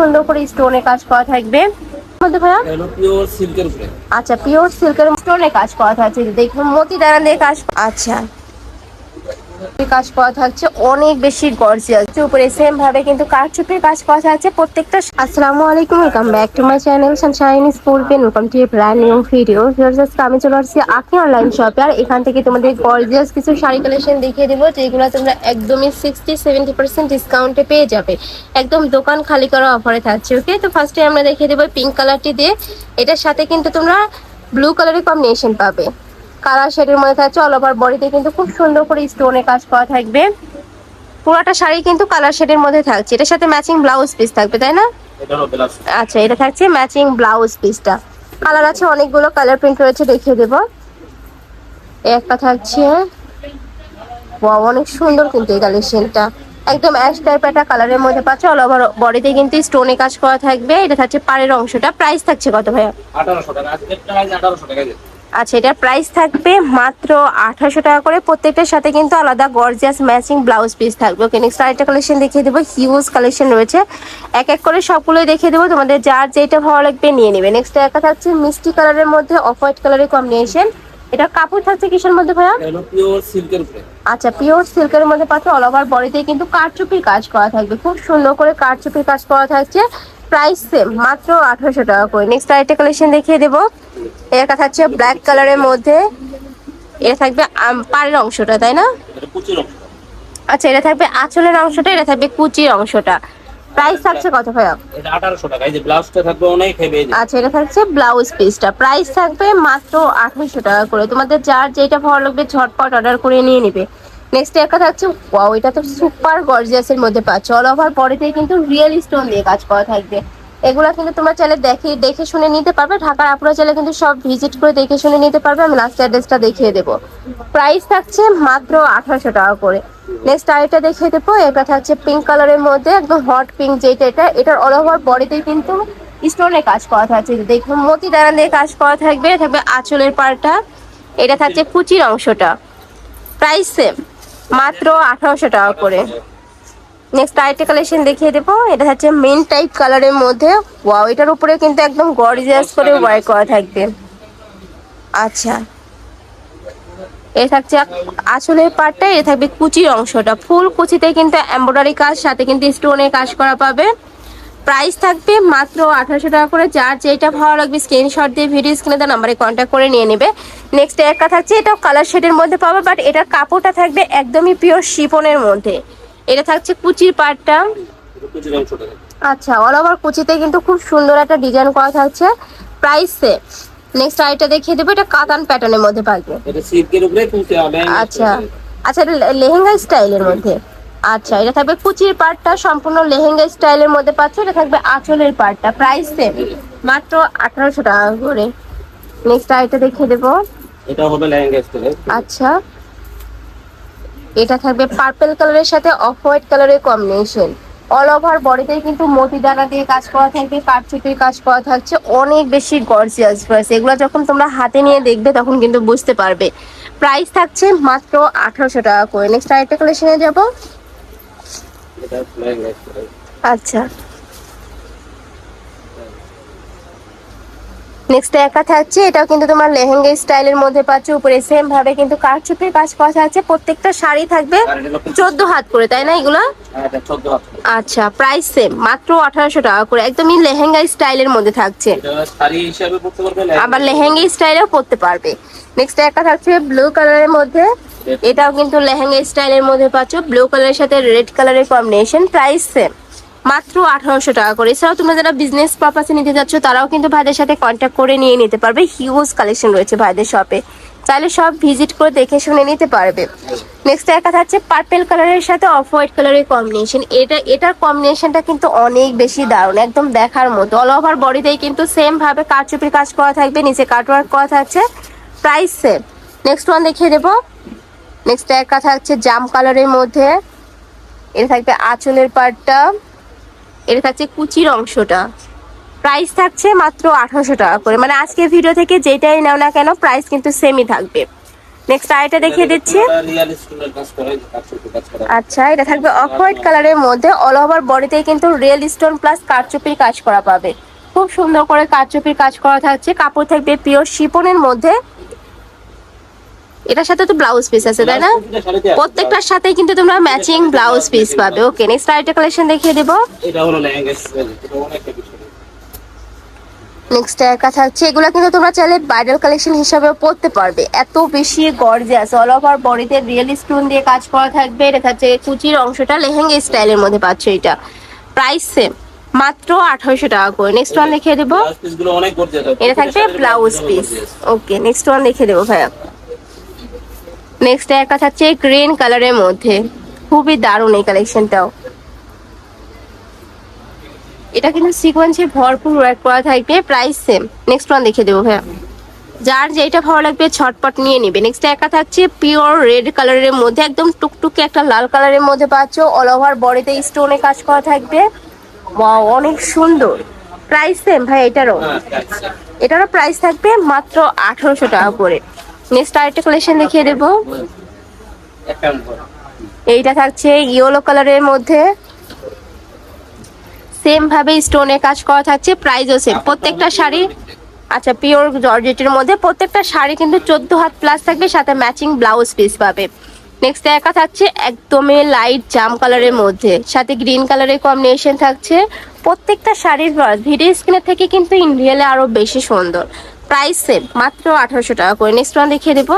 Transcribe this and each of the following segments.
সুন্দর করে স্টোনে কাজ করা থাকবে। আচ্ছা পিওর সিল্কের স্টোনে কাজ করা থাকছে। দেখুন মতি দানা দিয়ে কাজ আচ্ছা। কাজ করা থাকছে, অনেক বেশি গর্জিয়াস উপরে সেম ভাবে কিন্তু কারচুপির কাজ করা থাকছে, প্রত্যেকটা আসসালামু আলাইকুম welcome back to my channel sunshine school pen welcome to brand new video আমি চলে আসছি আপনি অনলাইন শপে আর এখান থেকে তোমাদের গর্জিয়াস কিছু শাড়ি কালেকশন দেখিয়ে দেবো, যেগুলো তোমরা একদমই সিক্সটি সেভেন্টি পার্সেন্ট ডিসকাউন্টে পেয়ে যাবে। একদম দোকান খালি করা অফারে থাকছে ওকে তো ফার্স্টে আমরা দেখিয়ে দেবো পিঙ্ক কালারটি দিয়ে। এটার সাথে কিন্তু তোমরা ব্লু কালারের কম্বিনেশন পাবে। কালার শেডের মধ্যে থাকছে অল ওভার বডিতে কিন্তু খুব সুন্দর করে স্টোনে কাজ করা থাকবে। পুরোটা শাড়ি কিন্তু কালার শেডের মধ্যে থাকছে। এটার সাথে ম্যাচিং ব্লাউজ পিস থাকবে তাই না? এটা হলো ব্লাউজ আচ্ছা এটা থাকছে ম্যাচিং ব্লাউজ পিসটা কালার আছে অনেকগুলো কালার প্রিন্ট রয়েছে দেখিয়ে দেবো। এই একটা থাকছে। অনেক সুন্দর কিন্তু এই কালেকশনটা একদম অ্যাশ টাইপ একটা কালারের মধ্যে পাচ্ছে অল ওভার বডিতে কিন্তু স্টোনে কাজ করা থাকবে। এটা থাকছে পাড়ের অংশটা। প্রাইস থাকছে কত ভাইয়া? আঠারোশো টাকা। আচ্ছা এটার প্রাইস থাকবে মাত্র আঠাশো টাকা করে। প্রত্যেকটার সাথে কিন্তু আলাদা গর্জিয়াস ম্যাচিং ব্লাউজ পিস থাকবে। ওকে নেক্সট আরেকটা কালেকশন দেখিয়ে দেবো। হিউজ কালেকশন রয়েছে। এক এক করে সবগুলোই দেখিয়ে দেবো। তোমাদের যার যেটা ভালো লাগবে নিয়ে নেবে। নেক্সট একটা থাকছে মিষ্টি কালারের মধ্যে অফ হোয়াইট কালারের কম্বিনেশন এটা কাপড় থাকছে কিসের মধ্যে ভাইয়া? পিওর সিল্কের আচ্ছা পিওর সিল্কের মধ্যে পাচ্ছ অল ওভার বডিতে কিন্তু কারচুপির কাজ করা থাকবে। খুব সুন্দর করে কারচুপির কাজ করা থাকছে। প্রাইস সেম মাত্র আঠারোশো টাকা করে। নেক্সট আরেকটা কালেকশন দেখিয়ে দেবো। এটা থাকছে ব্ল্যাক কালারের মধ্যে। এটা থাকবে পাড়ের অংশটা তাই না? আচ্ছা এটা থাকবে আঁচলের অংশটা এটা থাকবে কুচির অংশটা। প্রাইস থাকছে কত ভাইয়া? এটা আঠারোশো টাকা। এই যে ব্লাউজটা থাকবে অনেক হেভি আচ্ছা এটা থাকছে ব্লাউজ পিসটা প্রাইস থাকবে মাত্র আঠারোশো টাকা করে। তোমাদের যার যেটা ভালো লাগবে ঝটপট অর্ডার করে নিয়ে নিবে। নেক্সট একটা থাকছে ওয়াও এটা তো সুপার গর্জিয়াসের মধ্যে পাচ্ছ। অল ওভার বডিতে কিন্তু রিয়েল স্টোন দিয়ে কাজ করা থাকবে। এগুলো কিন্তু তোমরা চাইলে দেখে দেখে শুনে নিতে পারবে। ঢাকার আপুরা চাইলে কিন্তু সব ভিজিট করে দেখে শুনে নিতে পারবে। আমি লাস্ট অ্যাড্রেসটা দেখিয়ে দেবো। প্রাইস থাকছে মাত্র আঠারোশো টাকা করে। নেক্সট আরেকটা দেখিয়ে দেবো। এটা থাকছে পিঙ্ক কালারের মধ্যে, একদম হট পিঙ্ক যেটা, এটা, এটার অল ওভার বডিতে কিন্তু স্টোনের কাজ করা থাকছে। দেখুন মতি দানা দিয়ে কাজ করা থাকবে। থাকবে আঁচলের পাড়টা। এটা থাকছে কুচির অংশটা। প্রাইস সেম মাত্র আঠারোশো টাকা করে। নেক্সট আরেকটা কালেকশন দেখিয়ে দেবো। এটা হচ্ছে মেন টাইপ কালারের মধ্যে। ওয়াও এটার উপরে কিন্তু একদম গর্জিয়াস করে ওয়ার্ক করা থাকবে। আচ্ছা। এ থাকছে আসলের পার্টটা এ থাকবে কুচির অংশটা। ফুল কুচিতে কিন্তু এমব্রয়ডারি কাজ সাথে কিন্তু স্টোনে কাজ করা পাবে। প্রাইস থাকবে মাত্র আঠারোশো টাকা করে। যার যেটা ভালো লাগবে স্ক্রিনশট দিয়ে ভিডিও স্ক্রিনে দেওয়া নাম্বারে কন্ট্যাক্ট করে নিয়ে নেবে। নেক্সট একটা থাকছে এটাও কালার শেডের মধ্যে পাবে বাট এটার কাপড়টা থাকবে একদমই পিওর শিপনের মধ্যে। এটা থাকছে কুচির টাকা আচ্ছা অল ওভার কুচিতে কিন্তু খুব সুন্দর একটা ডিজাইন করা থাকছে। প্রাইস সে নেক্সট আইটা দেখিয়ে দেবো এটা কাতান প্যাটার্নের মধ্যে পাবে। এটা সিল্কের উপরে কুচি হবে আচ্ছা। আচ্ছা এটা লেহেঙ্গা স্টাইলের মধ্যে। আচ্ছা এটা থাকবে কুচির পার্টটা সম্পূর্ণ লেহেঙ্গা স্টাইলের মধ্যে পাচ্ছে এটা থাকবে আঁচলের পার্টটা প্রাইস সেম। মাত্র আঠারোশো টাকা করে। নেক্সট আইটা দেখিয়ে দেবো। এটা হবে লেহেঙ্গা স্টাইলের আচ্ছা। এটা থাকবে পার্পল কালারের সাথে অফ হোয়াইট কালারের কম্বিনেশন অল ওভার বডিতে কিন্তু মতি দানা দিয়ে কাজ করা থাকবে কাঠচুপির কাজ করা থাকছে অনেক বেশি গর্জিয়াস প্রাইস এগুলো যখন তোমরা হাতে নিয়ে দেখবে তখন কিন্তু বুঝতে পারবে। প্রাইস থাকছে মাত্র আঠারোশো টাকা করে। নেক্সট আরেকটা কালেকশনে যাব। স্টাইল আচ্ছা। নেক্সট একা থাকছে এটাও কিন্তু তোমার লেহেঙ্গা স্টাইলের মধ্যে পাচ্ছ উপরে সেম ভাবে কিন্তু কারচুপির কাজ করা আছে প্রত্যেকটা শাড়ি থাকবে চোদ্দ হাত করে তাই না এগুলো? হ্যাঁ, আচ্ছা প্রাইস সেম মাত্র আঠারোশো টাকা করে একদমই লেহেঙ্গা স্টাইলের মধ্যে থাকছে। এটা শাড়ি হিসাবে পড়তে পারবে আবার লেহেঙ্গা স্টাইলেও পরতে পারবে। নেক্সট একটা থাকছে ব্লু কালারের মধ্যে এটাও কিন্তু লেহেঙ্গা স্টাইলের মধ্যে পাচ্ছ ব্লু কালারের সাথে রেড কালারের কম্বিনেশন প্রাইস সেম মাত্র আঠারোশো টাকা করে। এছাড়াও তোমরা যারা বিজনেস পারপাসে নিতে যাচ্ছ, তারাও কিন্তু ভাইদের সাথে কন্ট্যাক্ট করে নিয়ে নিতে পারবে। হিউজ কালেকশন রয়েছে ভাইদের শপে চাইলে সব ভিজিট করে দেখে শুনে নিতে পারবে। নেক্সট একটা থাকছে পার্পেল কালারের সাথে অফ হোয়াইট কালারের কম্বিনেশন এটা, এটার কম্বিনেশনটা কিন্তু অনেক বেশি দারুণ, একদম দেখার মতো। অল ওভার বডিতেই কিন্তু সেম ভাবে কারচুপির কাজ করা থাকবে, নিচে কাটওয়ার্ক করা থাকছে। প্রাইস সেম নেক্সট ওয়ান দেখিয়ে দেবো। নেক্সট একটা থাকছে জাম কালারের মধ্যে। এটা থাকবে আঁচলের পার্টটা এটা থাকছে কুচির অংশটা। প্রাইস থাকছে মাত্র আঠারোশো টাকা করে। মানে আজকের ভিডিও থেকে যেটাই নাও না কেন প্রাইস কিন্তু সেমই থাকবে। নেক্সট আইটা দেখিয়ে দিচ্ছি। আচ্ছা এটা থাকবে অফ হোয়াইট কালারের মধ্যে। অল ওভার বডিতে কিন্তু রিয়েল স্টোন প্লাস কারচুপির কাজ করা পাবে। খুব সুন্দর করে কারচুপির কাজ করা থাকছে। কাপড় থাকবে পিওর শিপনের মধ্যে। এটার সাথে তো ব্লাউজ পিস আছে তাই না? আছে। প্রত্যেকটার সাথেই কিন্তু তোমরা ম্যাচিং ব্লাউজ পিস পাবে। ওকে নেক্সট আরেকটা কালেকশন দেখিয়ে দেবো। এটা হলো লেহেঙ্গা নেক্সট একা থাকছে এগুলো কিন্তু তোমরা চাইলে ব্রাইডাল কালেকশন হিসাবেও পড়তে পারবে। এত বেশি গর্জিয়াস অল ওভার বডিতে রিয়েল স্টোন দিয়ে কাজ করা থাকবে। এটা থাকছে কুচির অংশটা লেহেঙ্গা স্টাইলের মধ্যে পাচ্ছ এটা। প্রাইস সেম মাত্র আঠারোশো টাকা করে। নেক্সট ওয়ান লিখে দেবো। এটা থাকবে blouse piece okay next one লিখে দেবো ভাইয়া। নেক্সট একা থাকছে গ্রিন কালারের মধ্যে। খুবই দারুণ এই কালেকশনটাও এটা কিন্তু সিকোয়েন্সে ভরপুর ওয়ার্ক করা থাকবে প্রাইস সেম নেক্সট ওয়ান দেখে দেবো ভাইয়া। যার যেটা ভালো লাগবে ছটপট নিয়ে নিবে। নেক্সট একা থাকছে পিওর রেড কালারের মধ্যে একদম টুকটুকে একটা লাল কালারের মধ্যে পাচ্ছ। অল ওভার বডিতে স্টোনে কাজ করা থাকবে। অনেক সুন্দর। প্রাইস সেম ভাই এটারও? হ্যাঁ এটারও প্রাইস থাকবে মাত্র আঠারোশো টাকা করে। নেক্সট আরেকটা দেখিয়ে দেবো। এইটা থাকছে ইয়েলো কালারের মধ্যে। সেম ভাবে স্টোনে কাজ করা থাকছে প্রাইসও সেম প্রত্যেকটা শাড়ি আচ্ছা পিওর জর্জেটের মধ্যে প্রত্যেকটা শাড়ি কিন্তু চোদ্দ হাত প্লাস থাকবে, সাথে ম্যাচিং ব্লাউজ পিস পাবে। নেক্সট একা থাকছে একদমই লাইট জাম কালারের মধ্যে। সাথে গ্রিন কালারের কম্বিনেশন থাকছে। প্রত্যেকটা শাড়ির ভিডিও স্ক্রিনের থেকে কিন্তু ইন রিয়েলে আরও বেশি সুন্দর। প্রাইস সেম মাত্র আঠারোশো টাকা করে। নেক্সট ওয়ান দেখিয়ে দেবো।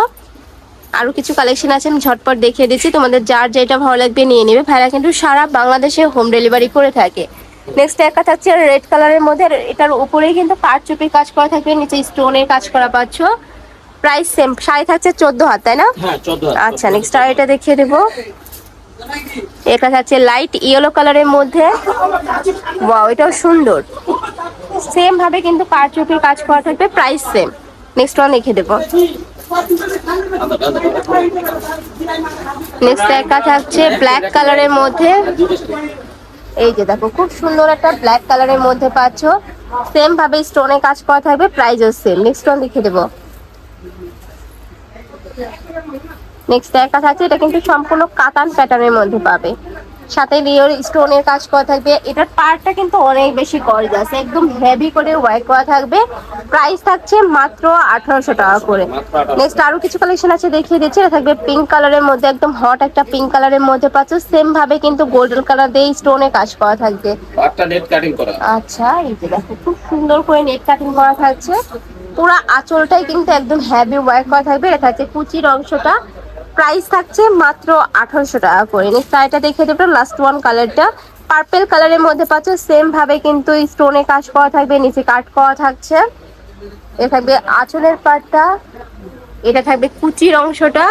আরও কিছু কালেকশন আছে আমি ঝটপট দেখিয়ে দিচ্ছি। তোমাদের যার যেটা ভালো লাগবে নিয়ে নেবে। ভাইরা কিন্তু সারা বাংলাদেশে হোম ডেলিভারি করে থাকে। নেক্সট একটা থাকছে রেড কালারের মধ্যে এটার উপরেই কিন্তু কারচুপির কাজ করা থাকবে নিচে স্টোনের কাজ করা পাচ্ছ। প্রাইস সেম শাড়ি থাকছে চোদ্দ হাত তাই না? হ্যাঁ 14 আচ্ছা নেক্সট আর এটা দেখিয়ে দেবো। এটা থাকছে লাইট ইয়েলো কালারের মধ্যে। ওয়াও এটাও সুন্দর। সেম ভাবে কিন্তু কারচুপির কাজ করা থাকবে প্রাইস সেম নেক্সট ওয়ান লিখে দেবো। নেক্সট একা থাকছে ব্ল্যাক কালারের মধ্যে। এই যে দেখো, খুব সুন্দর একটা ব্ল্যাক কালারের মধ্যে পাচ্ছ। সেম ভাবে স্টোনে কাজ করা থাকবে প্রাইসও সেম নেক্সট ওয়ান দেখে দেবো। নেক্সট একটা থাকছে, এটা কিন্তু সম্পূর্ণ কাতান প্যাটার্নের মধ্যে পাবে। সাথে রিওর স্টোনের কাজ করা থাকবে। এটার পার্টটা কিন্তু অনেক বেশি গর্জাস একদম হেভি করে ওয়ার্ক করা থাকবে। প্রাইস থাকছে মাত্র আঠারোশো টাকা করে। নেক্সট আরও কিছু কালেকশন আছে দেখিয়ে দিচ্ছি। এটা থাকবে পিঙ্ক কালারের মধ্যে একদম হট একটা পিঙ্ক কালারের মধ্যে পাচ্ছ। সেম ভাবে কিন্তু গোল্ডেন কালার দিয়ে স্টোনে কাজ করা থাকবে। একটা নেট কাটিং করা। আচ্ছা এই যে দেখো খুব সুন্দর করে নেট কাটিং করা থাকছে। পুরো আঁচলটাই কিন্তু একদম হেভি ওয়ার্ক করা থাকবে। এটা থাকছে কুচির অংশটা। প্রাইস থাকছে মাত্র আঠারোশো টাকা করে। নিশ্চয় এটা দেখে দেবো লাস্ট ওয়ান কালারটা পার্পেল কালারের মধ্যে পাচ্ছ সেম ভাবে কিন্তু স্টোনে কাজ করা থাকবে, নিচে কাট করা থাকছে। এটা থাকবে আঁচলের পাটটা, এটা থাকবে কুচির অংশটা।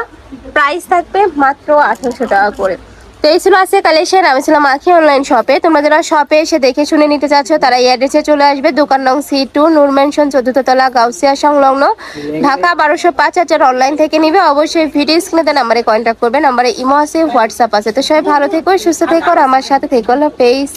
প্রাইস থাকবে মাত্র আঠারোশো টাকা করে। তো এই ছিল আছে কালেকশন। আমি ছিলাম আখি অনলাইন শপে তোমরা যারা শপে এসে দেখে শুনে নিতে চাচ্ছ, তারা এই অ্যাড্রেসে চলে আসবে। দোকান নং সি টু নূর মেনশন চতুর্থ তলা, গাউসিয়া সংলগ্ন। ঢাকা বারোশো পাঁচ হাজার অনলাইন থেকে নিবে। অবশ্যই ভিডিও স্ক্রিনে নাম্বারে কন্ট্যাক্ট করবে। নাম্বারে ইমো আছে হোয়াটসঅ্যাপ আছে। তো সবাই ভালো থেকো, সুস্থ থেকো, আর আমার সাথে থেকো। পেজ